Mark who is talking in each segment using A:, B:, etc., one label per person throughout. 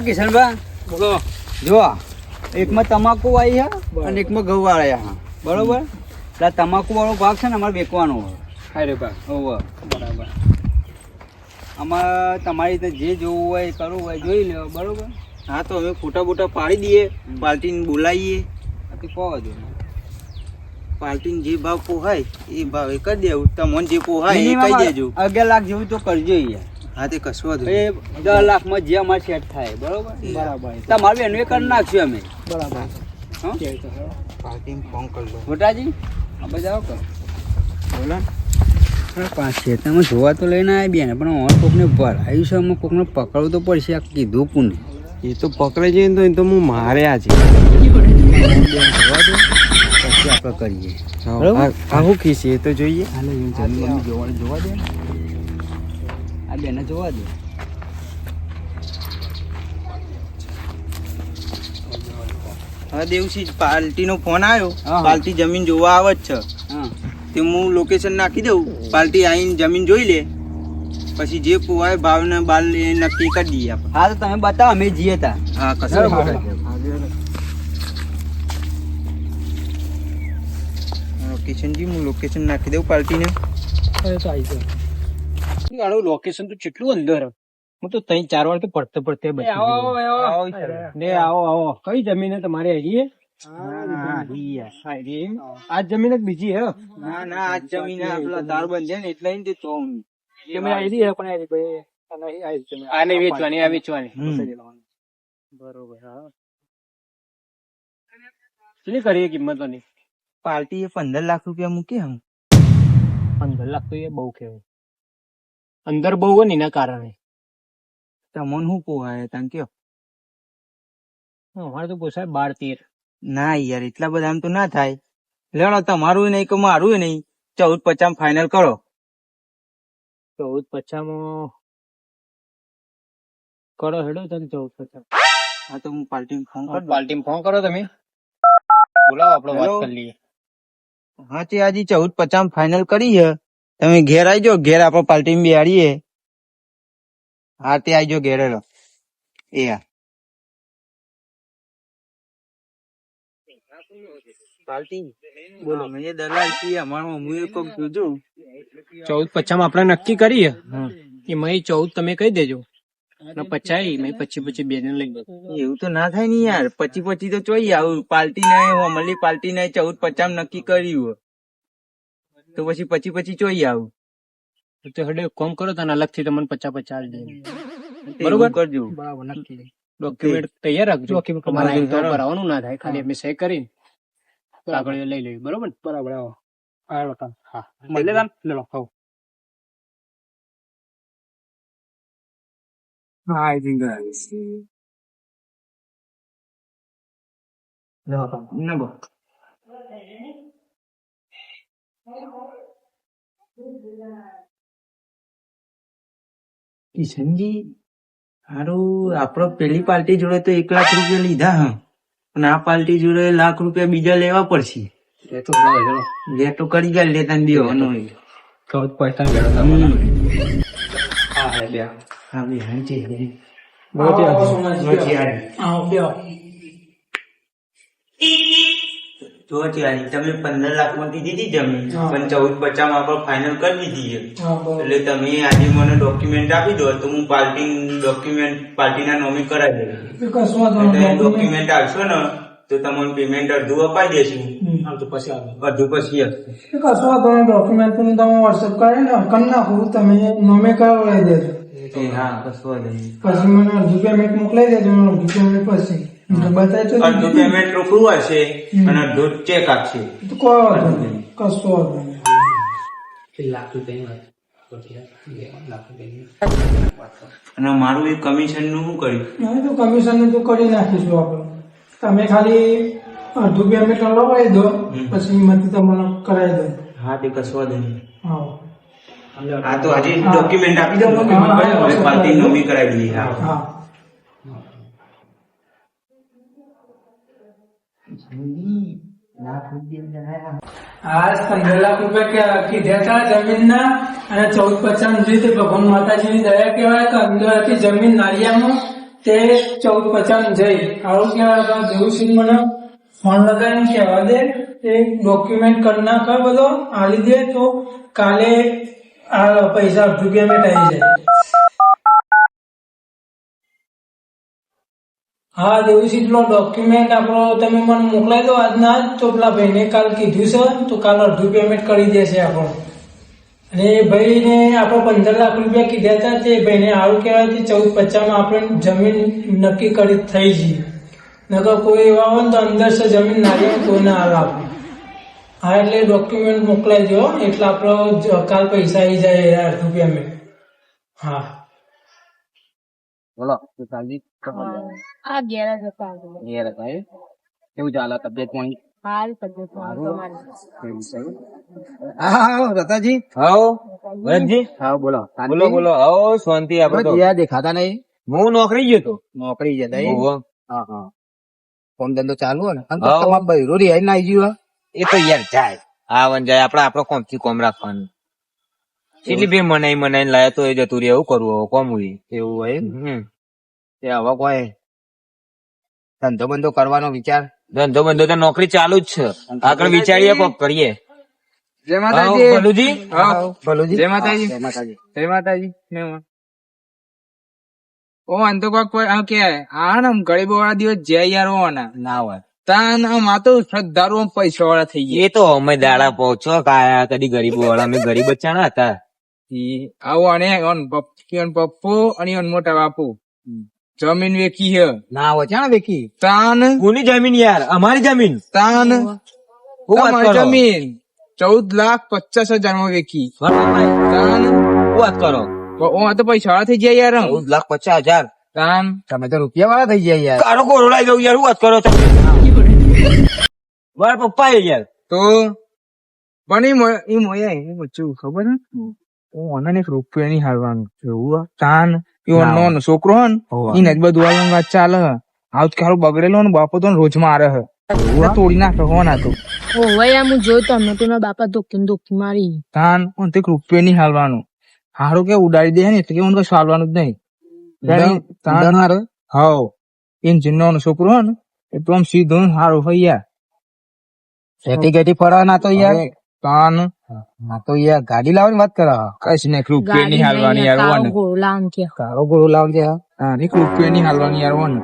A: કિશનભાઈ?
B: બોલો.
A: જો એકમાં તમાકુ આવી છે અને એકમાં ઘઉં વાળા હા બરોબર? એટલે તમાકુ વાળો ભાગ છે ને અમારે વેચવાનો હોય.
B: હાય રે બા બરાબર.
A: આમાં તમારી રીતે જે જોવું હોય એ કરવું હોય જોઈ લેવા બરોબર?
C: હા તો અમે ફોટા બોટા પાડી દઈએ પાર્ટીને બોલાવીએ.
A: બાકી કહો
C: પાર્ટીને જે ભાવ પોહાય એ ભાવ એ કરી દેવું. તમને જે પોહાય એ કહી દેજો.
A: અગિયાર લાખ જેવું તો કરજો યાર.
C: હા તે કશું વાંધો
A: એ. દસ લાખમાં જે અમારે સેટ થાય બરોબર?
B: બરાબર.
A: તમારે બેન એ કરી નાખશું અમે.
B: બરાબર.
A: હં?
B: કે તો હે.
C: પાર્ટીને ફોન કરી લો
A: મોટાજી આપણે જાઓ કરો.
C: બોલો.
A: છે. તમે જોવા તો લઈને આવ્યા બેન પણ અમારે કોકને ભરાયું છે અમે કોકને પકડવું તો પડશે આ કીધું કોને?
C: એ તો પકડે છે ને તો એ તો હું માર્યા છે.
A: જોવા દો પછી આપણે કરીએ. બરાબર?
C: આવું ખીસીએ એ તો જોઈએ.
A: જોવા જોવા દે બેને જોવા દે.
C: હા દેવસી પાર્ટીનો ફોન આવ્યો. પાર્ટી જમીન જોવા આવે જ છે. તે હું લોકેશન નાખી દઉં. પાર્ટી આવીને જમીન જોઈ લે. પછી જે પોવાય ભાવને બાલ એ નક્કી કરી દઈએ આપણે.
A: હા તો તમે બતાવો અમે જઈએ તા
C: હા કશું. લોકેશનજી હું લોકેશન નાખી દઉં પાર્ટીને
B: તો આવી જાય આનું લોકેશન તો કેટલું અંદર. હું તો ત્રણ ચાર વાર તો પડતે પડતે બચી. ને આવો આવો. કઈ જમીન તમારે હજી? આ જમીન જ બીજી હે?
C: ના ના આ જમીન આ તાર બંધ ને એટલે તે તો
B: જમીન આવી હે પણ આયરી ભાઈ આ નહીં આયરી જમીન. આ નહીં વેચવાની આ વેચવાની. બરોબર હા. કેટલી કરીએ કિંમતની
C: પાર્ટી એ પંદર લાખ રૂપિયા મૂકી હમ
B: પંદર લાખ તો એ બહુ કહેવાય. અંદર બહુ હોય ને એના કારણે.
C: તમને શું પોહાય તમે કયો?
B: અમારે તો પોસાય બાર તેર.
C: ના યાર એટલા બધા આમ તો ના થાય. લેણો તમારું નહીં કે મારું નહીં. ચૌદ પચાસ ફાઇનલ કરો.
B: ચૌદ પચામાં કરો હેડો તમે ચૌદ પચાસ
C: હા તો હું પાલટી ફોન કરી. દઉં.
B: ફોન કરો તમે. બોલાવો આપડે વાત? કરી લઈએ.
C: હા તે આજે ચૌદ પચાસ ફાઇનલ કરી છે તમે ઘેર આવી જાઓ ઘેર આપણે પાર્ટી માં બેહાડીએ. હા તે આવી જાઓ ઘેર હેલો એ હા. પાર્ટી બોલો અમે દલાલ છીએ અમારું હું એ કોક જોજો.
B: ચૌદ પચામાં આપણે નક્કી કરીએ? એમાં એ ચૌદ તમે કહી દેજો. અને પચાઈ મેં પછી પછી બે ને લઈ
C: એવું તો ના થાય ને યાર. પછી પછી તો જોઈએ આવું. પાર્ટી ના અમલી પાર્ટી ના ચૌદ પચામ નક્કી કર્યું. તો પછી પછી પછી જોઈએ આવું.
B: તો હેડો કોમ કરો તને અલગથી તમને પચાસ પચાસ દઈએ બરોબર.
C: કરજો.
B: બરાબર નક્કી. ડોક્યુમેન્ટ તૈયાર રાખજો. તો ભરાવાનું ના થાય. ખાલી અમે સહી કરી આગળ લઈ લેવી બરોબર બરાબર આવો. હા મળે તાન. લે લો હો
A: હા આઈ થિંક
C: ના બો કિશનજી હારું આપડો પેલી પાર્ટી જોડે તો એક લાખ રૂપિયા લીધા હા. પણ આ પાર્ટી જોડે લાખ રૂપિયા બીજા લેવા પડશે.
B: એ તો
C: લે તો કરી ગયા લેતા ને દેવાનો
B: ચૌદ પૈસા હેડો હા હે બે
C: હા બે આ જો ત્યારે તમે પંદર લાખમાં કીધી હતી જમીન. પણ ચૌદ પચાસમાં આપણે ફાઇનલ કરી દીધી છે. એટલે તમે આજે મને ડોક્યુમેન્ટ આપી દો તો હું પાર્ટી ડોક્યુમેન્ટ પાર્ટીના નોમી કરાવી દઉં. તમે ડોક્યુમેન્ટ આપશો ને તો તમને પેમેન્ટ અડધું અપાઈ દેશું.
B: અડધું પછી આવે
C: અડધું પછી આપશે
D: કશો તમે ડોક્યુમેન્ટ હું તમે વોટ્સઅપ કરી ને કરી નાખું તમે નોમે કરાવી દેજો.
C: હા કશું વાંધો નહીં.
D: પછી મને અડધું પેમેન્ટ મોકલાઈ દેજો અડધું પેમેન્ટ પછી. તો
C: અડધું પેમેન્ટ રોકડું હશે અને અડધું ચેક આપશે
D: તો કોઈ વાંધો નહીં. કશો
B: લાખ રૂપિયા
C: અને મારું એ કમિશનનું શું કર્યું?
D: તો કમિશન તો કરી નાખીશું આપણે. તમે ખાલી અડધું પેમેન્ટ લગાવી દો પછી મત તમને કરાવી દો.
C: હા તે કશો વાંધો નહીં.
D: હા.
C: તો આજે ડોક્યુમેન્ટ આપી દો પાર્ટી નોમી કરાવી દઈએ. હા.
D: હા પંદર લાખ રૂપિયા કીધા હતા જમીનના અને ચૌદ પચાસ રીતે તે ભગવાન માતાજીની દયા કહેવાય કે અંદરથી જમીન નાળિયામાં તે ચૌદ પચાસ જઈ આવું ક્યાં દેવસિંહ મને ફોન લગાવીને કહેવા દે એ ડોક્યુમેન્ટ કરી નાખો બધો આલી દે તો કાલે આ પૈસા અડધું પેમેન્ટ આવી જાય હા દેવસિંહ પેલો ડોક્યુમેન્ટ આપણો તમે મને મોકલાવી દો. આજના જ તો પેલા ભાઈને કાલ કીધું છે. તો કાલ અડધું પેમેન્ટ કરી દેશે આપણો. અને એ ભાઈને આપણે પંદર લાખ રૂપિયા કીધા હતા તે ભાઈને સારું કહેવાય કે ચૌદ પચાસમાં આપણે જમીન નક્કી કરી થઈ જઈએ નકર કોઈ એવા હોય ને તો અંદર છે જમીન ના લે તો ના હાલ આપણે. હા, એટલે ડોક્યુમેન્ટ મોકલાઈ દો. એટલે આપણો કાલ પૈસા આવી જાય અડધું પેમેન્ટ હા.
E: બોલો સુશાંતજી
F: આ ઘેર જ હતા
E: ઘેર હતા એ? કેવું ચાલે? તબિયત પાણી?
F: હાલ તબિયત?
E: હા હા રતાજી?
G: હાઓ ભરતજી?
E: હા બોલો
G: બોલો બોલો આવો શાંતિ આપડે તો.
E: યાર દેખાતા નહીં?
G: હું નોકરી ગયો તો.
E: નોકરી જતા. હા હા. ફોન ધંધો ચાલુ હોય ને?
G: હા.
E: તમારા બૈરો રી આઈને આવી ગયું
G: એ તો યાર જાય. આવન જાય. આપડે આપડો કોમથી કોમ રાખવાનું. એટલી બે મનાઈ મનાઈ લાયા તો એ જતું રહે એવું કરવું હવે કોમ હોય.
E: એવું હોય તે હવે કોઈ ધંધો બંધો કરવાનો વિચાર?
G: ધંધો બંધો તો નોકરી ચાલુ જ છે. આગળ વિચારીએ કોક કરીએ.
H: જય માતાજી.
G: ભલુજી?
E: ભલુજી?
H: જય માતાજી.
E: જય માતાજી.
H: જય માતાજી. ઓ આમ તો કોક કોઈ આ કે આ ને ગરીબો વાળા દિવસ જય યાર ઓના ના
E: હોય.
H: તાન આ તો શ્રદ્ધાળુ પૈસા વાળા થઈ ગયા.
G: એ તો અમે દાડા પહોંચો કાયા કદી ગરીબો વાળા અમે ગરીબ જ ના હતા.
H: આવો અને ઓન પપ્પી ઓન પપ્પો અને ઓન મોટા બાપુ. જમીન વેકી હે.
E: ના હોય છે ને વેકી
H: તાન.
G: કોની જમીન યાર? અમારી જમીન.
H: તાન.
G: અમારી
H: તમારી જમીન ચૌદ લાખ પચાસ હજારમાં વેકી તાન.
G: વાત કરો?
H: તો ઓ આ તો પૈસા વાળા થઈ ગયા યાર.
E: ચૌદ લાખ પચાસ હજાર.
H: તાન.
E: તમે તો રૂપિયા વાળા થઈ ગયા યાર.
G: કારો કોરોડાઈ દઉં યાર વાત કરો મારા પપ્પા યાર.
H: તો? પણ એ મોય- ઈ મોયા એ વચ્ચે ખબર હે? હું ઓનલાઈન એક રૂપિયા નહીં હારવાનું એવું તાન ઈ
E: ના
H: છોકરો હે ને
E: હોવે.
H: જ બધું હાલવાનું વાત ચાલે હે. બગડેલો ને બાપો તો રોજ મારે હે. તોડી નાખે હો ના તો.
F: જોયું તો અમે તો એના બાપા ને મારી.
H: તાન તે રૂપિયા નહીં હાલવાનું. હારું કે ઉડાડી દે ને એટલે કે મને કશું હાલવાનું જ નહીં. તાન-
E: ઉડાડનારો?
H: હાવ. એમ જીનો છોકરો હે ને એ તો આમ સીધો હારું હોય યાર.
E: સેટી ગેટી ફરવા ના તો યાર.
H: તાન.
E: ના તો યાર ગાડી લાવવાની વાત કરે.
H: કશ નહીં રૂપિયો નહીં હાલવાની યાર
F: વન
H: ઓને.
F: લાવવાનું કે.
E: કારો ગોળો લાવજે હા.
H: હા એક રૂપિયા નહીં હાલવાની યાર ઓને.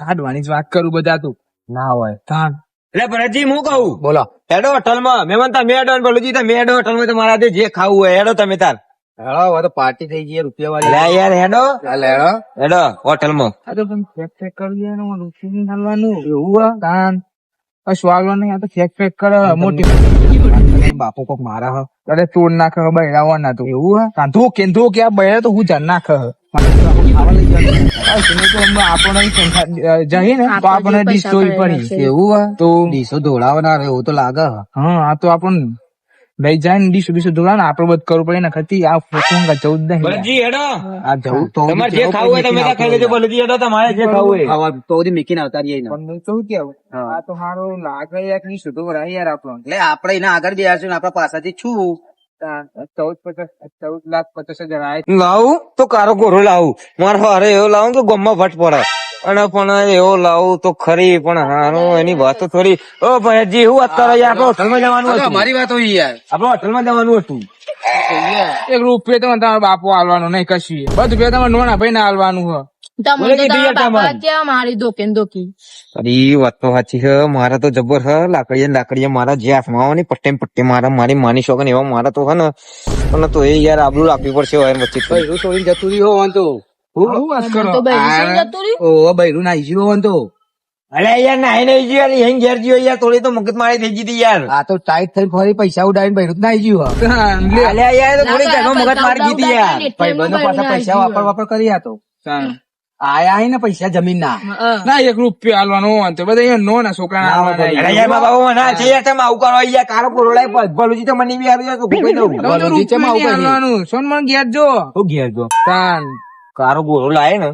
H: કાઢવાની જ વાત કરું બધા તું.
E: ના હોય.
H: તાન.
G: એટલે ભરતજી હું કહું?
E: બોલો.
G: હેડો હોટલમાં મેમન તા મેડો ને બોલું તમે મેડો હોટલમાં તમારા જે ખાવું હોય હેડો તમે તાર.
E: હેડો હવે તો પાર્ટી થઈ ગઈ રૂપિયા વાળી.
G: લે યાર હેડો.
E: હેડો.
G: હેડો હોટલમાં
H: આ તો પણ ચેક ચેક કરી દે ને રૂપિયા નહીં હાલવાનું. એવું હે. તાન. કશું હાલવાનું નહીં આ તો ફેક ફેક કરે મોટી
E: બાપુ કોક મારા હ.
H: અરે તોડ નાખે હે બૈરાવા ના તો. એવું હે? કાંધો ધોકે કે આ બૈરા તો હું જન નાખે હે. આપણને ઈ સંખા- જઈએ ને તો આપણને ડીશ જોઈ પડી.
E: એવું હે?
H: તો
E: દીસો ધોળાવના એવું તો લાગે હા
H: આ તો આપણને લઈ જાય ને ડીશ સુધી ધોળા ને આપણે બધું કરવું પડે ને ખતી આ ફોટો ચૌદ નહીં
G: બલજી હેડો.
E: આ જવું તો
G: તમારે જે ખાવું હોય તમે ખાઈ લેજો બલજી હેડો તમારે જે ખાવું હોય.
E: ખાવા તો સુધી મેકીને આવતા રહીએ ને.
H: પણ તો કેવું આ તો સારું લાગે યારની સુધો રહે યાર આપણો.
E: એટલે આપણે એના આગળ ને આપણા પાસેથી છું.
H: ચૌદ પચાસ ચૌદ લાખ પચાસ હજાર આય.
G: લાવું તો કારો ગોરો લાવું. મારે હારે એવો લાવું કે ગમમાં ભટ પડે. અને પણ એવો લાવું તો ખરી પણ હારું એની વાત તો થોડી ઓ ભરતજી હું વાત કરો યાર હોટલમાં જવાનું હતું.
E: મારી વાત હોય યાર.
G: આપણે હોટલમાં જવાનું હતું.
H: એક રૂપિયા તમે તમારો બાપુ હાલવાનો નહીં કશું. બધું રૂપિયા તમારે નોના ભાઈ ને હાલવાનું.
F: ત્યાં મારી
G: તો સાચી છે. મારા તો જબર હ લાકડીએ ને લાકડીએ મારા જે હાથમાં આવે ને પટ્ટે ને પટ્ટે મારા મારી માની શોખ ને એવા મારા તો હ ને. પણ તો એ યાર આબલું રાખવી પડશે વચ્ચે
E: જતું રહ્યું હોવાનું તો.
H: હું વાત કરો.
E: ઓ બૈરું ના તો.
G: અરે યાર નાઈ નહીં ગયો અહીં ઘેર ગયો યાર થોડી તો મગજ મારી થઈ ગઈ યાર.
E: આ તો ટાઈટ થઈ ફરી પૈસા ઉડાવીને બૈરું.
G: અલ્યા યાર તો થોડી મગજ મારી ગઈ યાર.
E: ભાઈ પાછા પૈસા વાપર વાપર કરી આ તો આયા ને પૈસા જમીન ના.
H: ના એક રૂપિયા હાલવાનું વાંધો તો બધા નો ના છોકરા
E: ના
G: છે યાર તમે આવું કરો યાર કારો કોરોડાય ભલુજી તો મને બી આવી જાય તો ભૂખી દઉં
E: ભલુજી ચેમ આવું કરી?
H: હાલવાનું ઘેર જો.
G: હું ઘેર જો.
H: તાન.
G: કારો ગોળો લાય ને.